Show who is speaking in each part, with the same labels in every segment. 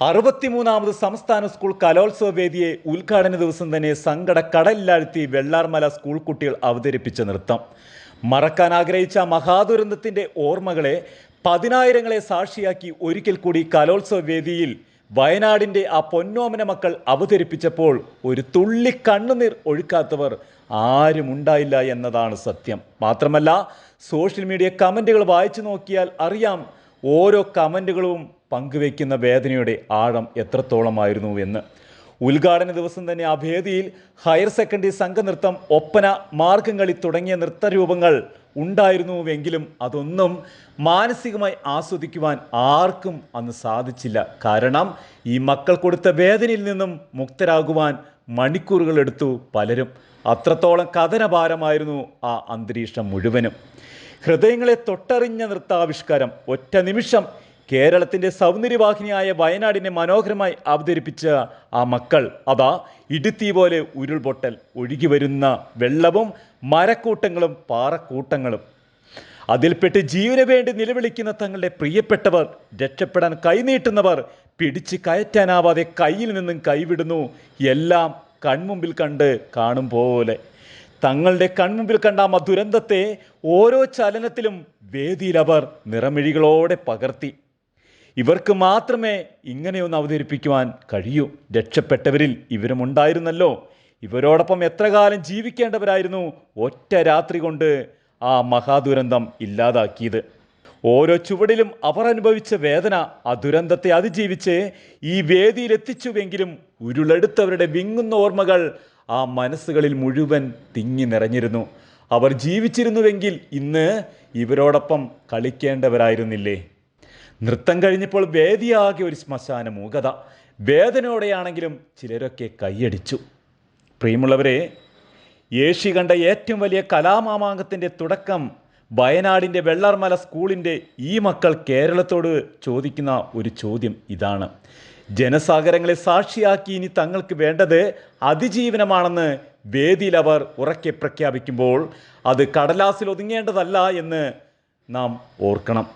Speaker 1: അറുപത്തിമൂന്നാമത് സംസ്ഥാന സ്കൂൾ കലോത്സവ വേദിയെ ഉദ്ഘാടന ദിവസം തന്നെ സങ്കട കടലിലാഴ്ത്തി വെള്ളാർമല സ്കൂൾ കുട്ടികൾ അവതരിപ്പിച്ച നൃത്തം. മറക്കാൻ ആഗ്രഹിച്ച മഹാദുരന്തത്തിന്റെ ഓർമ്മകളെ പതിനായിരങ്ങളെ സാക്ഷിയാക്കി ഒരിക്കൽ കൂടി കലോത്സവ വേദിയിൽ വയനാടിന്റെ ആ പൊന്നോമന മക്കൾ അവതരിപ്പിച്ചപ്പോൾ ഒരു തുള്ളി കണ്ണുനീർ ഒഴുക്കാത്തവർ ആരുമുണ്ടായില്ല എന്നതാണ് സത്യം. മാത്രമല്ല സോഷ്യൽ മീഡിയ കമന്റുകൾ വായിച്ചു നോക്കിയാൽ അറിയാം ഓരോ കമന്റുകളും പങ്കുവയ്ക്കുന്ന വേദനയുടെ ആഴം എത്രത്തോളമായിരുന്നു എന്ന്. ഉദ്ഘാടന ദിവസം തന്നെ ആ വേദിയിൽ ഹയർ സെക്കൻഡറി സംഘനൃത്തം ഒപ്പന മാർഗംകളി തുടങ്ങിയ നൃത്തരൂപങ്ങൾ ഉണ്ടായിരുന്നുവെങ്കിലും അതൊന്നും മാനസികമായി ആസ്വദിക്കുവാൻ ആർക്കും അന്ന് സാധിച്ചില്ല. കാരണം ഈ മക്കൾ കൊടുത്ത വേദനയിൽ നിന്നും മുക്തരാകുവാൻ മണിക്കൂറുകൾ എടുത്തു പലരും. അത്രത്തോളം കഥനഭാരമായിരുന്നു ആ അന്തരീക്ഷം മുഴുവനും. ഹൃദയങ്ങളെ തൊട്ടറിഞ്ഞ നൃത്താവിഷ്കാരം ഒറ്റ നിമിഷം കേരളത്തിന്റെ സൗന്ദര്യവാഹിനിയായ വയനാടിനെ മനോഹരമായി അവതരിപ്പിച്ച ആ മക്കൾ അതാ ഇടുത്തി പോലെ ഉരുൾപൊട്ടൽ ഒഴുകി വരുന്ന വെള്ളവും മരക്കൂട്ടങ്ങളും പാറക്കൂട്ടങ്ങളും. അതിൽപ്പെട്ട് ജീവന് വേണ്ടി നിലവിളിക്കുന്ന തങ്ങളുടെ പ്രിയപ്പെട്ടവർ രക്ഷപ്പെടാൻ കൈനീട്ടുന്നവർ പിടിച്ച് കയറ്റാനാവാതെ കയ്യിൽ നിന്നും കൈവിടുന്നു എല്ലാം കൺമുമ്പിൽ കണ്ട് കാണും പോലെ. തങ്ങളുടെ കൺമുമ്പിൽ കണ്ട ആ ദുരന്തത്തെ ഓരോ ചലനത്തിലും വേദിയിൽ അവർ നിറമിഴികളോടെ പകർത്തി. ഇവർക്ക് മാത്രമേ ഇങ്ങനെയൊന്ന് അവതരിപ്പിക്കുവാൻ കഴിയൂ. രക്ഷപ്പെട്ടവരിൽ ഇവരും ഉണ്ടായിരുന്നല്ലോ. ഇവരോടൊപ്പം എത്ര കാലം ജീവിക്കേണ്ടവരായിരുന്നു ഒറ്റ രാത്രി കൊണ്ട് ആ മഹാദുരന്തം ഇല്ലാതാക്കിയത്. ഓരോ ചുവടിലും അവർ അനുഭവിച്ച വേദന ആ ദുരന്തത്തെ അതിജീവിച്ച് ഈ വേദിയിലെത്തിച്ചുവെങ്കിലും ഉരുളെടുത്തവരുടെ വിങ്ങുന്ന ഓർമ്മകൾ ആ മനസ്സുകളിൽ മുഴുവൻ തിങ്ങി നിറഞ്ഞിരുന്നു. അവർ ജീവിച്ചിരുന്നുവെങ്കിൽ ഇന്ന് ഇവരോടൊപ്പം കളിക്കേണ്ടവരായിരുന്നില്ലേ? നൃത്തം കഴിഞ്ഞപ്പോൾ വേദിയാകെ ഒരു ശ്മശാന മൂകത വേദനയോടെയാണെങ്കിലും ചിലരൊക്കെ കൈയടിച്ചു. പ്രിയമുള്ളവരെ യേശി കണ്ട ഏറ്റവും വലിയ കലാമാമാങ്കത്തിന്റെ തുടക്കം വയനാടിന്റെ വെള്ളാർമല സ്കൂളിന്റെ ഈ മക്കൾ കേരളത്തോട് ചോദിക്കുന്ന ഒരു ചോദ്യം ഇതാണ്. ജനസാഗരങ്ങളെ സാക്ഷിയാക്കി ഇനി തങ്ങൾക്ക് വേണ്ടത് അതിജീവനമാണെന്ന് വേദിയിൽ അവർ ഉറക്കെ പ്രഖ്യാപിക്കുമ്പോൾ അത് കടലാസിൽ ഒതുങ്ങേണ്ടതല്ല എന്ന് നാം ഓർക്കണം.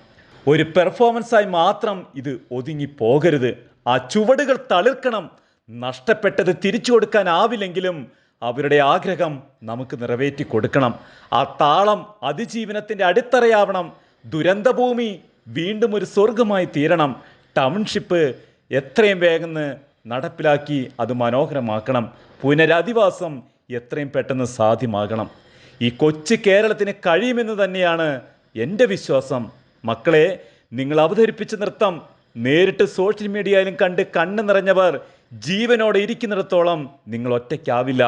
Speaker 1: ഒരു പെർഫോമൻസായി മാത്രം ഇത് ഒതുങ്ങി പോകരുത് ആ ചുവടുകൾ തളിർക്കണം. നഷ്ടപ്പെട്ടത് തിരിച്ചു കൊടുക്കാനാവില്ലെങ്കിലും അവരുടെ ആഗ്രഹം നമുക്ക് നിറവേറ്റി കൊടുക്കണം. ആ താളം അതിജീവനത്തിന്റെ അടിത്തറയാവണം. ദുരന്തഭൂമി വീണ്ടും ഒരു സ്വർഗമായി തീരണം. ടൗൺഷിപ്പ് എത്രയും വേഗം നടപ്പിലാക്കി അത് മനോഹരമാക്കണം. പുനരധിവാസം എത്രയും പെട്ടെന്ന് സാധ്യമാകണം. ഈ കൊച്ചു കേരളത്തിന് കഴിയുമെന്ന് തന്നെയാണ് എന്റെ വിശ്വാസം. മക്കളെ നിങ്ങൾ അവതരിപ്പിച്ച നൃത്തം നേരിട്ട് സോഷ്യൽ മീഡിയയിലും കണ്ട് കണ്ണു നിറഞ്ഞവർ ജീവനോടെ ഇരിക്കുന്നിടത്തോളം നിങ്ങൾ ഒറ്റയ്ക്കാവില്ല.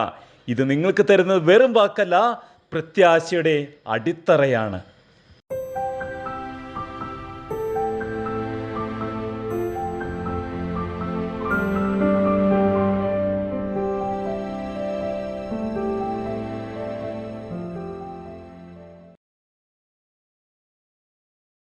Speaker 1: ഇത് നിങ്ങൾക്ക് തരുന്നത് വെറും വാക്കല്ല പ്രത്യാശയുടെ അടിത്തറയാണ്.